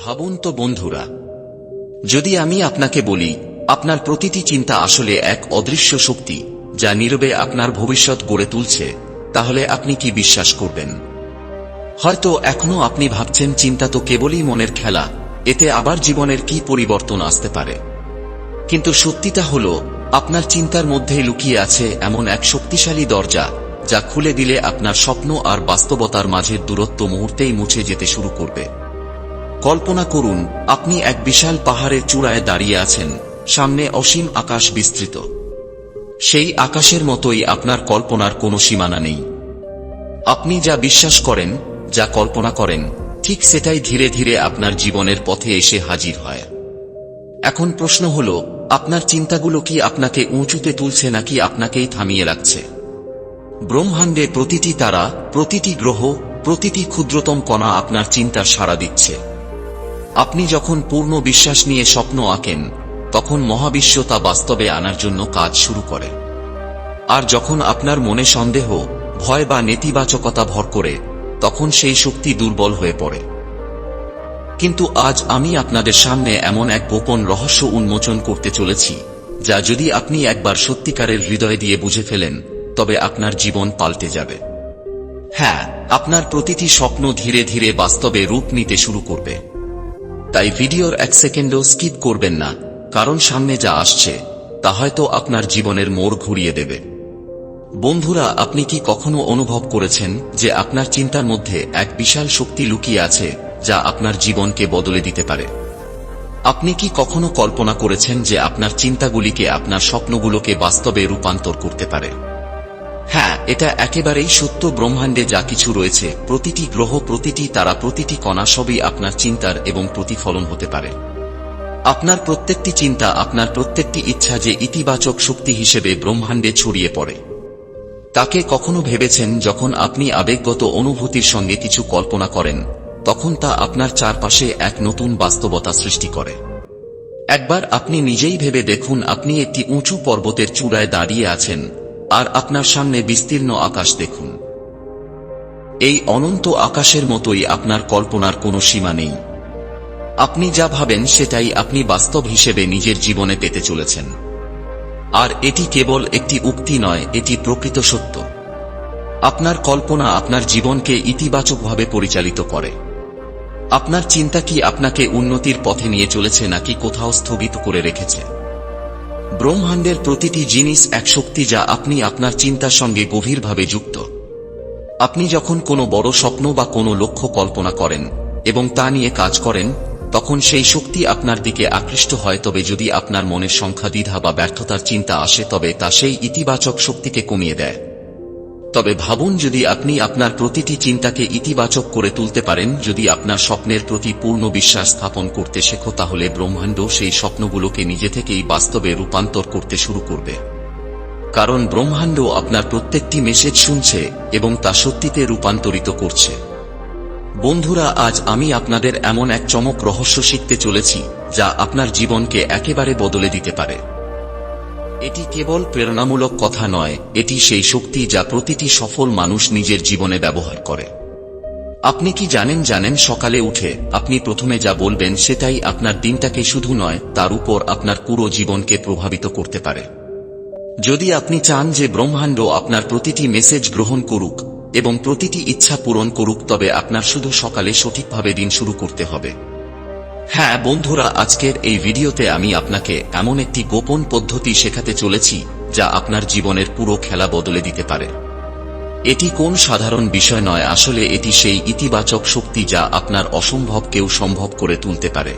ভাবুন তো বন্ধুরা, যদি আমি আপনাকে বলি, আপনার প্রতিটি চিন্তা আসলে এক অদৃশ্য শক্তি, যা নীরবে আপনার ভবিষ্যৎ গড়ে তুলছে, তাহলে আপনি কি বিশ্বাস করবেন? হয়তো এখনও আপনি ভাবছেন চিন্তা তো কেবলই মনের খেলা, এতে আবার জীবনের কি পরিবর্তন আসতে পারে? কিন্তু সত্যিটা হল, আপনার চিন্তার মধ্যে লুকিয়ে আছে এমন এক শক্তিশালী দরজা, যা খুলে দিলে আপনার স্বপ্ন আর বাস্তবতার মাঝের দূরত্ব মুহূর্তেই মুছে যেতে শুরু করবে। কল্পনা করুন, আপনি এক বিশাল পাহাড়ের চূড়ায় দাঁড়িয়ে আছেন, সামনে অসীম আকাশ বিস্তৃত। সেই আকাশের মতোই আপনার কল্পনার কোনো সীমানা নেই। আপনি যা বিশ্বাস করেন, যা কল্পনা করেন, ঠিক সেটাই ধীরে ধীরে আপনার জীবনের পথে এসে হাজির হয়। এখন প্রশ্ন হল, আপনার চিন্তাগুলো কি আপনাকে উঁচুতে তুলছে নাকি আপনাকেই থামিয়ে রাখছে? ব্রহ্মাণ্ডে প্রতিটি তারা, প্রতিটি গ্রহ, প্রতিটি ক্ষুদ্রতম কণা আপনার চিন্তার সাড়া দিচ্ছে। আপনি যখন পূর্ণ বিশ্বাস নিয়ে স্বপ্ন আঁকেন, তখন মহাবিশ্ব তা বাস্তবে আনার জন্য কাজ শুরু করে। আর যখন আপনার মনে সন্দেহ, ভয় বা নেতিবাচকতা ভর করে, তখন সেই শক্তি দুর্বল হয়ে পড়ে। কিন্তু আজ আমি আপনাদের সামনে এমন এক গোপন রহস্য উন্মোচন করতে চলেছি, যা যদি আপনি একবার সত্যিকারের হৃদয় দিয়ে বুঝে ফেলেন, তবে আপনার জীবন পাল্টে যাবে। হ্যাঁ আপনার প্রতিটি স্বপ্ন ধীরে ধীরে বাস্তবে রূপ নিতে শুরু করবে। তাই ভিডিওর এক সেকেন্ডও স্কিপ করবেন না, কারণ সামনে যা আসছে, তা হয়তো আপনার জীবনের মোড় ঘুরিয়ে দেবে। বন্ধুরা, আপনি কি কখনো অনুভব করেছেন যে আপনার চিন্তার মধ্যে এক বিশাল শক্তি লুকিয়ে আছে যা আপনার জীবনকে বদলে দিতে পারে? আপনি কি কখনো কল্পনা করেছেন যে আপনার চিন্তাগুলিকে আপনার স্বপ্নগুলোকে বাস্তবে রূপান্তর করতে পারে? হ্যাঁ এটা একেবারেই সত্য। ব্রহ্মাণ্ডে যা কিছু রয়েছে, প্রতিটি গ্রহ, প্রতিটি তারা, প্রতিটি কণা সবই আপনার চিন্তার এবং প্রতিফলন হতে পারে। আপনার প্রত্যেকটি চিন্তা, আপনার প্রত্যেকটি ইচ্ছা যে ইতিবাচক শক্তি হিসেবে ব্রহ্মাণ্ডে ছড়িয়ে পড়ে। তাকে কখনো ভেবেছেন, যখন আপনি আবেগগত অনুভূতির সঙ্গে কিছু কল্পনা করেন, তখন তা আপনার চারপাশে এক নতুন বাস্তবতা সৃষ্টি করে। একবার আপনি নিজেই ভেবে দেখুন, আপনি একটি উঁচু পর্বতের চূড়ায় দাঁড়িয়ে আছেন। আর আপনার সামনে বিস্তীর্ণ আকাশ দেখুন। এই অনন্ত আকাশের মতোই আপনার কল্পনার কোনো সীমা নেই। আপনি যা ভাবেন সেটাই আপনি বাস্তব হিসেবে নিজের জীবনে পেতে চলেছেন। আর এটি কেবল একটি উক্তি নয়, এটি প্রকৃত সত্য। আপনার কল্পনা আপনার জীবনকে ইতিবাচকভাবে পরিচালিত করে। আপনার চিন্তা কি আপনাকে উন্নতির পথে নিয়ে চলেছে নাকি কোথাও স্থগিত করে রেখেছে? ব্রহ্মাণ্ডের প্রতিটি জিনিস এক শক্তি যা আপনি আপনার চিন্তার সঙ্গে গভীরভাবে যুক্ত। আপনি যখন কোনো বড় স্বপ্ন বা কোনো লক্ষ্য কল্পনা করেন এবং তা নিয়ে কাজ করেন, তখন সেই শক্তি আপনার দিকে আকৃষ্ট হয়, তবে যদি আপনার মনের সংখ্যা দ্বিধা বা ব্যর্থতার চিন্তা আসে, তবে তা সেই ইতিবাচক শক্তিকে কমিয়ে দেয়। তবে ভাবুন যদি আপনি আপনার প্রতিটি চিন্তাকে ইতিবাচক করে তুলতে পারেন, যদি আপনার স্বপ্নের প্রতি পূর্ণ বিশ্বাস স্থাপন করতে শেখো, তাহলে ব্রহ্মাণ্ড সেই স্বপ্নগুলোকে নিজে থেকেই বাস্তবে রূপান্তর করতে শুরু করবে। কারণ ব্রহ্মাণ্ড আপনার প্রত্যেকটি মেসেজ শুনছে এবং তা সত্যিতে রূপান্তরিত করছে। বন্ধুরা, আজ আমি আপনাদের এমন এক চমক রহস্য শিখতে চলেছি, যা আপনার জীবনকে একেবারে বদলে দিতে পারে। এটি কেবল প্রেরণামূলক কথা নয়, এটি সেই শক্তি যা প্রতিটি সফল মানুষ নিজের জীবনে ব্যবহার করে। আপনি কি জানেন জানেন, সকালে উঠে আপনি প্রথমে যা বলবেন সেটাই আপনার দিনটাকে শুধু নয়, তার উপর আপনার পুরো জীবনকে প্রভাবিত করতে পারে। যদি আপনি চান যে ব্রহ্মাণ্ড আপনার প্রতিটি মেসেজ গ্রহণ করুক এবং প্রতিটি ইচ্ছা পূরণ করুক, তবে আপনার শুধু সকালে সঠিকভাবে দিন শুরু করতে হবে। হ্যাঁ বন্ধুরা, আজকের এই ভিডিওতে আমি আপনাকে এমন একটি গোপন পদ্ধতি শেখাতে চলেছি যা আপনার জীবনের পুরো খেলা বদলে দিতে পারে। এটি কোন সাধারণ বিষয় নয়, আসলে এটি সেই ইতিবাচক শক্তি যা আপনার অসম্ভবকেও সম্ভব করে তুলতে পারে।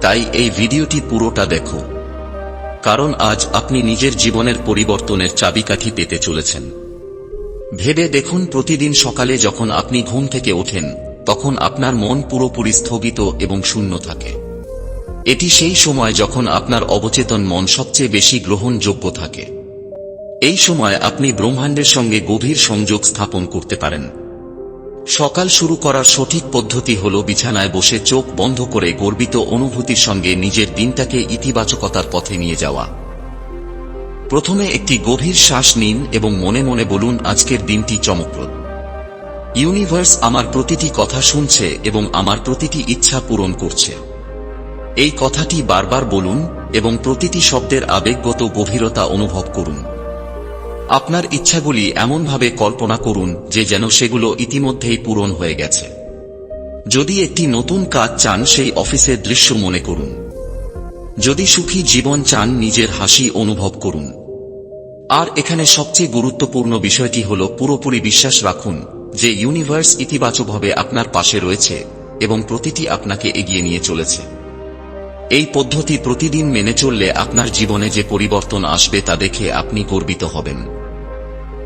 তাই এই ভিডিওটি পুরোটা দেখো। কারণ আজ আপনি নিজের জীবনের পরিবর্তনের চাবিকাঠি পেতে চলেছেন। ভেবে দেখুন, প্রতিদিন সকালে যখন আপনি ঘুম থেকে ওঠেন তখন আপনার মন পুরোপুরি স্থগিত এবং শূন্য থাকে। এটি সেই সময় যখন আপনার অবচেতন মন সবচেয়ে বেশি গ্রহণযোগ্য থাকে। এই সময় আপনি ব্রহ্মাণ্ডের সঙ্গে গভীর সংযোগ স্থাপন করতে পারেন। সকাল শুরু করার সঠিক পদ্ধতি হল বিছানায় বসে চোখ বন্ধ করে গর্বিত অনুভূতির সঙ্গে নিজের দিনটাকে ইতিবাচকতার পথে নিয়ে যাওয়া। প্রথমে একটি গভীর শ্বাস নিন এবং মনে মনে বলুন, আজকের দিনটি চমকপ্রদ। ইউনিভার্স আমার প্রতিটি কথা শুনছে এবং আমার প্রতিটি ইচ্ছা পূরণ করছে। এই কথাটি বারবার বলুন এবং প্রতিটি শব্দের আবেগগত গভীরতা অনুভব করুন। আপনার ইচ্ছাগুলি এমনভাবে কল্পনা করুন যে যেন সেগুলো ইতিমধ্যেই পূরণ হয়ে গেছে। যদি একটি নতুন কাজ চান, সেই অফিসের দৃশ্য মনে করুন। যদি সুখী জীবন চান, নিজের হাসি অনুভব করুন। আর এখানে সবচেয়ে গুরুত্বপূর্ণ বিষয়টি হল পুরোপুরি বিশ্বাস রাখুন। যে ইউনিভার্স ইতিবাচকভাবে আপনার পাশে রয়েছে এবং প্রতিটি আপনাকে এগিয়ে নিয়ে চলেছে। এই পদ্ধতি প্রতিদিন মেনে চললে আপনার জীবনে যে পরিবর্তন আসবে তা দেখে আপনি গর্বিত হবেন।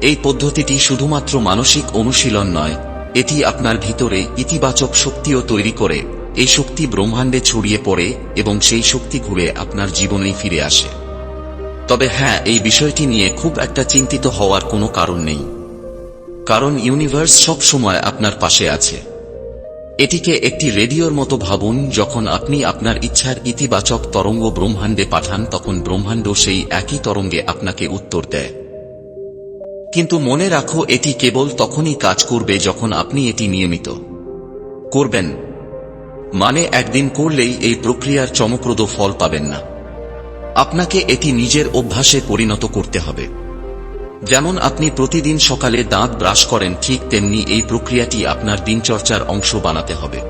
এই পদ্ধতিটি শুধুমাত্র মানসিক অনুশীলন নয়, এটি আপনার ভিতরে ইতিবাচক শক্তিও তৈরি করে, এই শক্তি ব্রহ্মাণ্ডে ছড়িয়ে পড়ে এবং সেই শক্তি ঘুরে আপনার জীবনেই ফিরে আসে। তবে হ্যাঁ এই বিষয়টি নিয়ে খুব একটা চিন্তিত হওয়ার কোনো কারণ নেই। কারণ ইউনিভার্স সব সময় আপনার পাশে আছে। এটিকে একটি রেডিওর মতো ভাবুন, যখন আপনি আপনার ইচ্ছার ইতিবাচক তরঙ্গ ব্রহ্মাণ্ডে পাঠান, তখন ব্রহ্মাণ্ড সেই একই তরঙ্গে আপনাকে উত্তর দেয়। কিন্তু মনে রাখো, এটি কেবল তখনই কাজ করবে যখন আপনি এটি নিয়মিত করবেন। মানে একদিন করলেই এই প্রক্রিয়ার চমকপ্রদ ফল পাবেন না। আপনাকে এটি নিজের অভ্যাসে পরিণত করতে হবে। যেমন আপনি প্রতিদিন সকালে দাঁত ব্রাশ করেন, ঠিক তেমনি এই প্রক্রিয়াটি আপনার দিনচর্চার অংশ বানাতে হবে।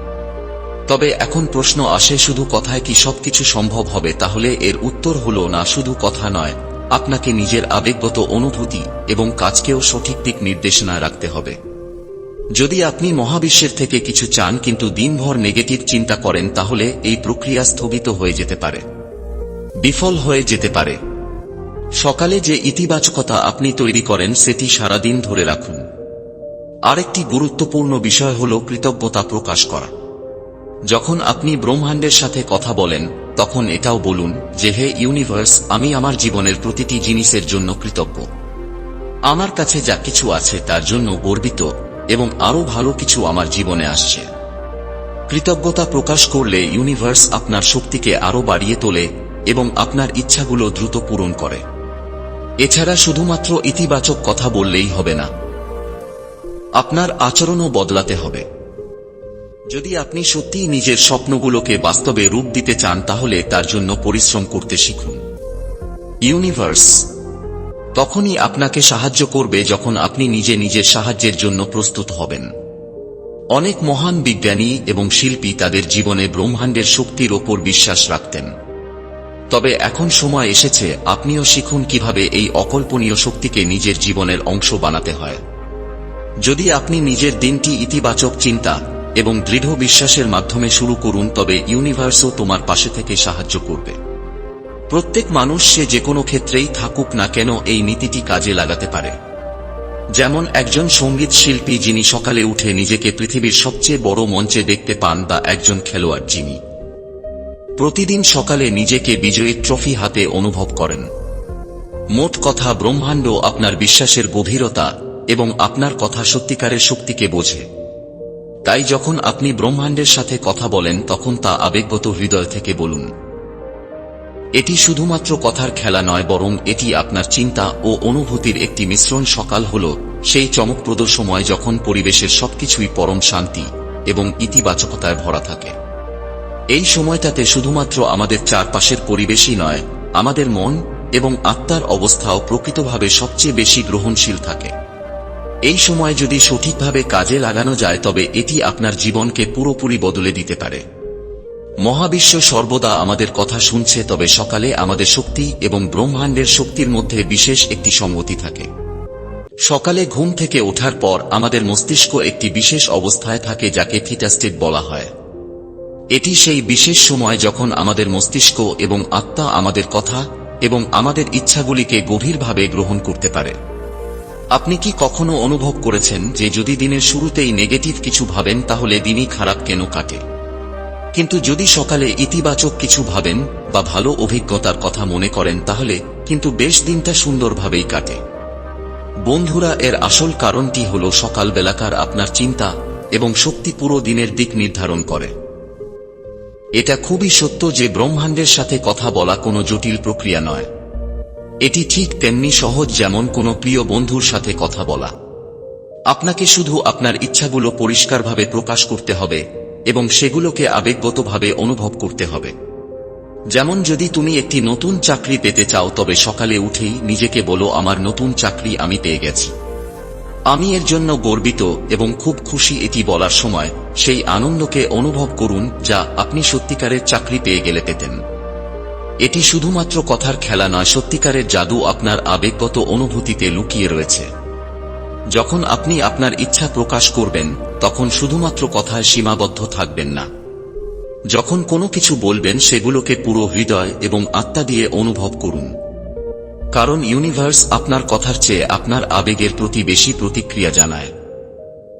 তবে এখন প্রশ্ন আসে শুধু কথায় কি সবকিছু সম্ভব হবে? তাহলে এর উত্তর হল, না, শুধু কথা নয়। আপনাকে নিজের আবেগগত অনুভূতি এবং কাজকেও সঠিক দিক নির্দেশনা রাখতে হবে। যদি আপনি মহাবিশ্বের থেকে কিছু চান কিন্তু দিনভর নেগেটিভ চিন্তা করেন, তাহলে এই প্রক্রিয়া স্থগিত হয়ে যেতে পারে। বিফল হয়ে যেতে পারে। সকালে যে ইতিবাচকতা আপনি তৈরি করেন সেটি সারাদিন ধরে রাখুন। আরেকটি গুরুত্বপূর্ণ বিষয় হল কৃতজ্ঞতা প্রকাশ করা। যখন আপনি ব্রহ্মাণ্ডের সাথে কথা বলেন, তখন এটাও বলুন যে, হে ইউনিভার্স, আমি আমার জীবনের প্রতিটি জিনিসের জন্য কৃতজ্ঞ। আমার কাছে যা কিছু আছে তার জন্য গর্বিত এবং আরও ভালো কিছু আমার জীবনে আসছে। কৃতজ্ঞতা প্রকাশ করলে ইউনিভার্স আপনার শক্তিকে আরও বাড়িয়ে তোলে এবং আপনার ইচ্ছাগুলো দ্রুত পূরণ করে। এছাড়া শুধুমাত্র ইতিবাচক কথা বললেই হবে না। আপনার আচরণও বদলাতে হবে। যদি আপনি সত্যিই নিজের স্বপ্নগুলোকে বাস্তবে রূপ দিতে চান, তাহলে তার জন্য পরিশ্রম করতে শিখুন। ইউনিভার্স, তখনই আপনাকে সাহায্য করবে যখন আপনি নিজে নিজের সাহায্যের জন্য প্রস্তুত হবেন। অনেক মহান বিজ্ঞানী এবং শিল্পী তাদের জীবনে ব্রহ্মাণ্ডের শক্তির ওপর বিশ্বাস রাখতেন। তবে এখন সময় এসেছে, আপনিও শিখুন কীভাবে এই অকল্পনীয় শক্তিকে নিজের জীবনের অংশ বানাতে হয়। যদি আপনি নিজের দিনটি ইতিবাচক চিন্তা এবং দৃঢ় বিশ্বাসের মাধ্যমে শুরু করুন, তবে ইউনিভার্সও তোমার পাশে থেকে সাহায্য করবে। প্রত্যেক মানুষ সে যে কোনো ক্ষেত্রেই থাকুক না কেন, এই নীতিটি কাজে লাগাতে পারে। যেমন একজন সংগীত শিল্পী যিনি সকালে উঠে নিজেকে পৃথিবীর সবচেয়ে বড় মঞ্চে দেখতে পান, বা একজন খেলোয়াড় যিনি। প্রতিদিন সকালে নিজেকে বিজয়ী ট্রফি হাতে অনুভব করেন। মোট কথা ব্রহ্মাণ্ড আপনার বিশ্বাসের গভীরতা এবং আপনার কথা সত্যিকারের শক্তিকে বোঝে। তাই যখন আপনি ব্রহ্মাণ্ডের সাথে কথা বলেন, তখন তা আবেগগত হৃদয় থেকে বলুন। এটি শুধুমাত্র কথার খেলা নয়, বরং এটি আপনার চিন্তা ও অনুভূতির একটি মিশ্রণ। সকাল হল সেই চমকপ্রদ সময় যখন পরিবেশের সবকিছুই পরম শান্তি এবং ইতিবাচকতায় ভরা থাকে। এই সময়টাতে শুধুমাত্র আমাদের চারপাশের পরিবেশই নয়, আমাদের মন এবং আত্মার অবস্থাও প্রকৃতভাবে সবচেয়ে বেশি গ্রহণশীল থাকে। এই সময় যদি সঠিকভাবে কাজে লাগানো যায়, তবে এটি আপনার জীবনকে পুরোপুরি বদলে দিতে পারে। মহাবিশ্ব সর্বদা আমাদের কথা শুনছে, তবে সকালে আমাদের শক্তি এবং ব্রহ্মাণ্ডের শক্তির মধ্যে বিশেষ একটি সঙ্গতি থাকে। সকালে ঘুম থেকে ওঠার পর আমাদের মস্তিষ্ক একটি বিশেষ অবস্থায় থাকে, যাকে থিটাস্টেট বলা হয়। এটি সেই বিশেষ সময় যখন আমাদের মস্তিষ্ক এবং আত্মা আমাদের কথা এবং আমাদের ইচ্ছাগুলিকে গভীরভাবে গ্রহণ করতে পারে। আপনি কি কখনো অনুভব করেছেন যে যদি দিনের শুরুতেই নেগেটিভ কিছু ভাবেন, তাহলে দিনই খারাপ কেন কাটে? কিন্তু যদি সকালে ইতিবাচক কিছু ভাবেন বা ভালো অভিজ্ঞতার কথা মনে করেন, তাহলে কিন্তু বেশ দিনটা সুন্দরভাবেই কাটে। বন্ধুরা, এর আসল কারণটি হল সকালবেলাকার আপনার চিন্তা এবং শক্তি পুরো দিনের দিক নির্ধারণ করে। এটা খুবই সত্য যে ব্রহ্মাণ্ডের সাথে কথা বলা কোনো জটিল প্রক্রিয়া নয়। এটি ঠিক তেমনি সহজ যেমন কোনো প্রিয় বন্ধুর সাথে কথা বলা। আপনাকে শুধু আপনার ইচ্ছাগুলো পরিষ্কারভাবে প্রকাশ করতে হবে এবং সেগুলোকে আবেগগতভাবে অনুভব করতে হবে। যেমন যদি তুমি একটি নতুন চাকরি পেতে চাও, তবে সকালে উঠেই নিজেকে বলো, আমার নতুন চাকরি আমি পেয়ে গেছি। আমি এর জন্য গর্বিত এবং খুব খুশি এটি বলার সময় সেই আনন্দকে অনুভব করুন যা আপনি সত্যিকারের চাকরি পেয়ে গেলে পেতেন। এটি শুধুমাত্র কথার খেলা নয়, সত্যিকারের জাদু আপনার আবেগগত অনুভূতিতে লুকিয়ে রয়েছে। যখন আপনি আপনার ইচ্ছা প্রকাশ করবেন, তখন শুধুমাত্র কথায় সীমাবদ্ধ থাকবেন না। যখন কোনো কিছু বলবেন, সেগুলোকে পুরো হৃদয় এবং আত্মা দিয়ে অনুভব করুন। কারণ ইউনিভার্স আপনার কথার চেয়ে আপনার আবেগের প্রতি বেশি প্রতিক্রিয়া জানায়।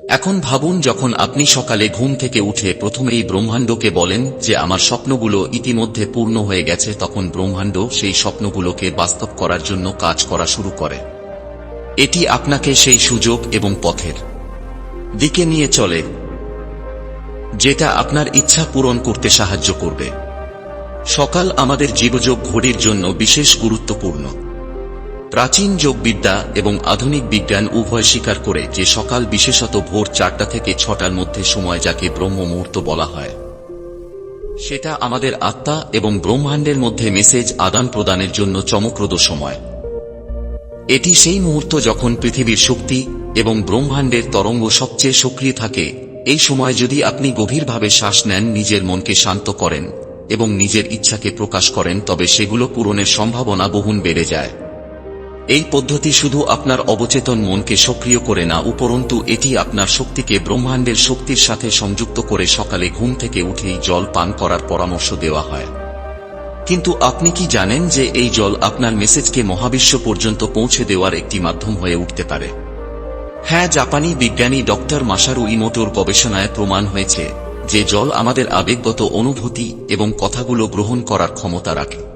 এখন ভাবুন, যখন আপনি সকালে ঘুম থেকে উঠে প্রথমেই ব্রহ্মাণ্ডকে বলেন যে আমার স্বপ্নগুলো ইতিমধ্যে পূর্ণ হয়ে গেছে, তখন ব্রহ্মাণ্ড সেই স্বপ্নগুলোকে বাস্তব করার জন্য কাজ করা শুরু করে। এটি আপনাকে সেই সুযোগ এবং পথের দিকে নিয়ে চলে, যেটা আপনার ইচ্ছা পূরণ করতে সাহায্য করবে। সকাল আমাদের জীবযোগ ঘড়ির জন্য বিশেষ গুরুত্বপূর্ণ। প্রাচীন যোগবিদ্যা এবং আধুনিক বিজ্ঞান উভয় স্বীকার করে যে সকাল বিশেষত ভোর চারটা থেকে ছটার মধ্যে সময় যাকে ব্রহ্ম মুহূর্ত বলা হয়। সেটা আমাদের আত্মা এবং ব্রহ্মাণ্ডের মধ্যে মেসেজ আদান প্রদানের জন্য চমকপ্রদ সময়। এটি সেই মুহূর্ত যখন পৃথিবীর শক্তি এবং ব্রহ্মাণ্ডের তরঙ্গ সবচেয়ে সক্রিয় থাকে। এই সময় যদি আপনি গভীরভাবে শ্বাস নেন, নিজের মনকে শান্ত করেন এবং নিজের ইচ্ছাকে প্রকাশ করেন, তবে সেগুলো পূরণের সম্ভাবনা বহুন বেড়ে যায়। এই পদ্ধতি শুধু আপনার অবচেতন মনকে সক্রিয় করে না, উপরন্তু এটি আপনার শক্তিকে ব্রহ্মাণ্ডের শক্তির সাথে সংযুক্ত করে সকালে ঘুম থেকে উঠেই জল পান করার পরামর্শ দেওয়া হয়। কিন্তু আপনি কি জানেন যে এই জল আপনার মেসেজকে মহাবিশ্ব পর্যন্ত পৌঁছে দেওয়ার একটি মাধ্যম হয়ে উঠতে পারে? হ্যাঁ জাপানি বিজ্ঞানী ডক্টর মাসারু ইমোটোর গবেষণায় প্রমাণ হয়েছে যে জল আমাদের আবেগগত অনুভূতি এবং কথাগুলো গ্রহণ করার ক্ষমতা রাখে।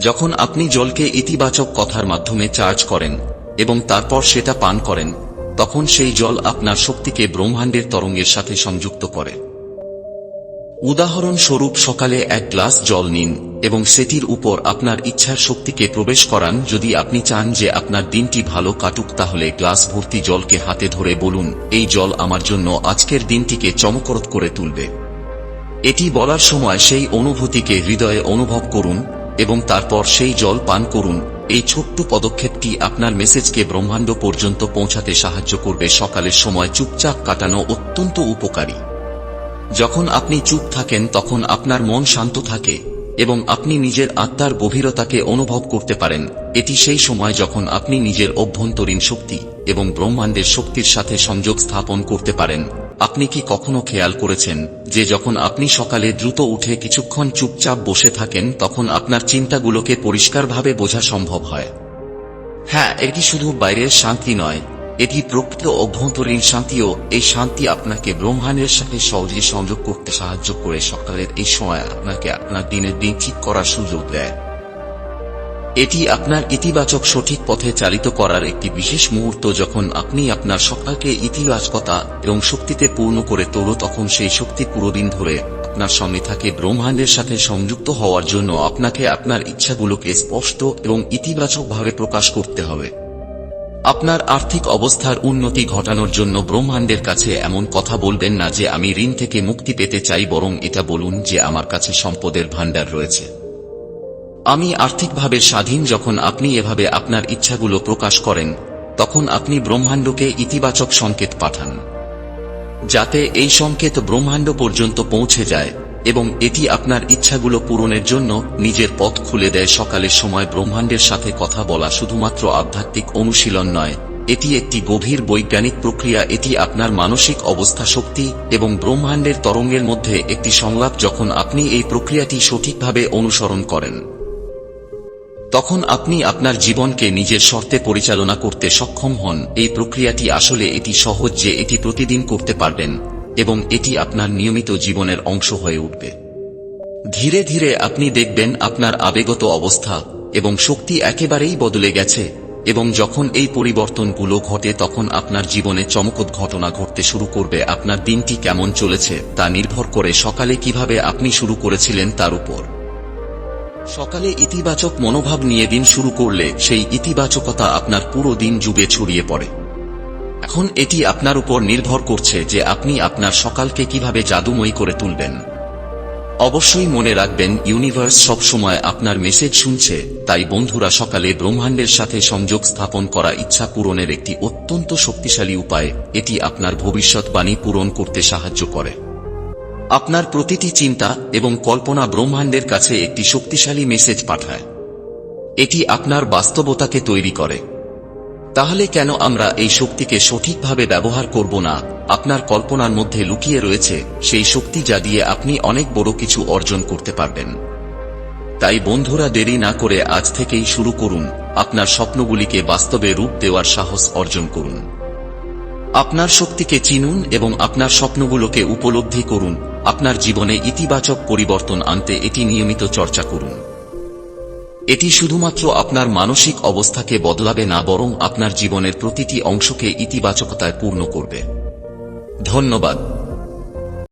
যখন আপনি জলকে ইতিবাচক কথার মাধ্যমে চার্জ করেন এবং তারপর সেটা পান করেন, তখন সেই জল আপনার শক্তিকে ব্রহ্মাণ্ডের তরঙ্গের সাথে সংযুক্ত করে। উদাহরণস্বরূপ সকালে এক গ্লাস জল নিন এবং সেটির উপর আপনার ইচ্ছার শক্তিকে প্রবেশ করান। যদি আপনি চান যে আপনার দিনটি ভালো কাটুক, তাহলে গ্লাস ভর্তি জলকে হাতে ধরে বলুন, এই জল আমার জন্য আজকের দিনটিকে চমকরত করে তুলবে। এটি বলার সময় সেই অনুভূতিকে হৃদয়ে অনুভব করুন এবং তারপর সেই জল পান করুন। এই ছোট্ট পদক্ষেপটি আপনার মেসেজকে ব্রহ্মাণ্ড পর্যন্ত পৌঁছাতে সাহায্য করবে সকালের সময় চুপচাপ কাটানো অত্যন্ত উপকারী। যখন আপনি চুপ থাকেন, তখন আপনার মন শান্ত থাকে এবং আপনি নিজের আত্মার গভীরতাকে অনুভব করতে পারেন। এটি সেই সময় যখন আপনি নিজের অভ্যন্তরীণ শক্তি এবং ব্রহ্মাণ্ডের শক্তির সাথে সংযোগ স্থাপন করতে পারেন। আপনি কি কখনো খেয়াল করেছেন যে যখন আপনি সকালে দ্রুত উঠে কিছুক্ষণ চুপচাপ বসে থাকেন, তখন আপনার চিন্তাগুলোকে পরিষ্কারভাবে বোঝা সম্ভব হয়? হ্যাঁ এটি শুধু বাইরের শান্তি নয়, এটি প্রকৃত অভ্যন্তরীণ শান্তিও। এই শান্তি আপনাকে ব্রহ্মাণ্ডের সাথে সহজে সংযোগ করতে সাহায্য করে। সকালের এই সময় আপনাকে আপনার দিনের দিন ঠিক করার সুযোগ দেয়। এটি আপনার ইতিবাচক সঠিক পথে চালিত করার একটি বিশেষ মুহূর্ত যখন আপনি আপনার সকালকে ইতিবাচকতা এবং শক্তিতে পূর্ণ করে তোলো, তখন সেই শক্তি পুরো দিন ধরে আপনার সঙ্গে থাকে। ব্রহ্মাণ্ডের সাথে সংযুক্ত হওয়ার জন্য আপনাকে আপনার ইচ্ছাগুলোকে স্পষ্ট এবং ইতিবাচকভাবে প্রকাশ করতে হবে। আপনার আর্থিক অবস্থার উন্নতি ঘটানোর জন্য ব্রহ্মাণ্ডের কাছে এমন কথা বলবেন না যে, আমি ঋণ থেকে মুক্তি পেতে চাই, বরং এটা বলুন যে, আমার কাছে সম্পদের ভাণ্ডার রয়েছে। আমি আর্থিকভাবে স্বাধীন যখন আপনি এভাবে আপনার ইচ্ছাগুলো প্রকাশ করেন, তখন আপনি ব্রহ্মাণ্ডকে ইতিবাচক সংকেত পাঠান। যাতে এই সংকেত ব্রহ্মাণ্ড পর্যন্ত পৌঁছে যায় এবং এটি আপনার ইচ্ছাগুলো পূরণের জন্য নিজের পথ খুলে দেয় সকালের সময় ব্রহ্মাণ্ডের সাথে কথা বলা শুধুমাত্র আধ্যাত্মিক অনুশীলন নয়, এটি একটি গভীর বৈজ্ঞানিক প্রক্রিয়া, এটি আপনার মানসিক অবস্থা শক্তি এবং ব্রহ্মাণ্ডের তরঙ্গের মধ্যে একটি সংলাপ যখন আপনি এই প্রক্রিয়াটি সঠিকভাবে অনুসরণ করেন। তখন আপনি আপনার জীবনকে নিজের শর্তে পরিচালনা করতে সক্ষম হন। এই প্রক্রিয়াটি আসলে এটি সহজ যে এটি প্রতিদিন করতে পারবেন এবং এটি আপনার নিয়মিত জীবনের অংশ হয়ে উঠবে। ধীরে ধীরে আপনি দেখবেন আপনার আবেগত অবস্থা এবং শক্তি একেবারেই বদলে গেছে এবং যখন এই পরিবর্তনগুলো ঘটে তখন আপনার জীবনে চমকত ঘটনা ঘটতে শুরু করবে। আপনার দিনটি কেমন চলেছে তা নির্ভর করে সকালে কীভাবে আপনি শুরু করেছিলেন তার উপর। সকালে ইতিবাচক মনোভাব নিয়ে দিন শুরু করলে সেই ইতিবাচকতা আপনার পুরো দিন যুগে ছড়িয়ে পড়ে। এখন এটি আপনার উপর নির্ভর করছে যে আপনি আপনার সকালকে কীভাবে জাদুময়ী করে তুলবেন। অবশ্যই মনে রাখবেন, ইউনিভার্স সবসময় আপনার মেসেজ শুনছে, তাই বন্ধুরা সকালে ব্রহ্মাণ্ডের সাথে সংযোগ স্থাপন করা ইচ্ছা পূরণের একটি অত্যন্ত শক্তিশালী উপায়, এটি আপনার ভবিষ্যৎবাণী পূরণ করতে সাহায্য করে। আপনার প্রতিটি চিন্তা এবং কল্পনা ব্রহ্মাণ্ডের কাছে একটি শক্তিশালী মেসেজ পাঠায়। এটি আপনার বাস্তবতাকে তৈরি করে। তাহলে কেন আমরা এই শক্তিকে সঠিকভাবে ব্যবহার করব না? আপনার কল্পনার মধ্যে লুকিয়ে রয়েছে সেই শক্তি যা দিয়ে আপনি অনেক বড় কিছু অর্জন করতে পারবেন। তাই বন্ধুরা, দেরি না করে আজ থেকেই শুরু করুন। আপনার স্বপ্নগুলিকে বাস্তবে রূপ দেওয়ার সাহস অর্জন করুন। আপনার শক্তিকে চিনুন এবং আপনার স্বপ্নগুলোকে উপলব্ধি করুন। আপনার জীবনে ইতিবাচক পরিবর্তন আনতে এটি নিয়মিত চর্চা করুন। এটি শুধুমাত্র আপনার মানসিক অবস্থাকে বদলাবে না, বরং আপনার জীবনের প্রতিটি অংশকে ইতিবাচকতায় পূর্ণ করবে। ধন্যবাদ।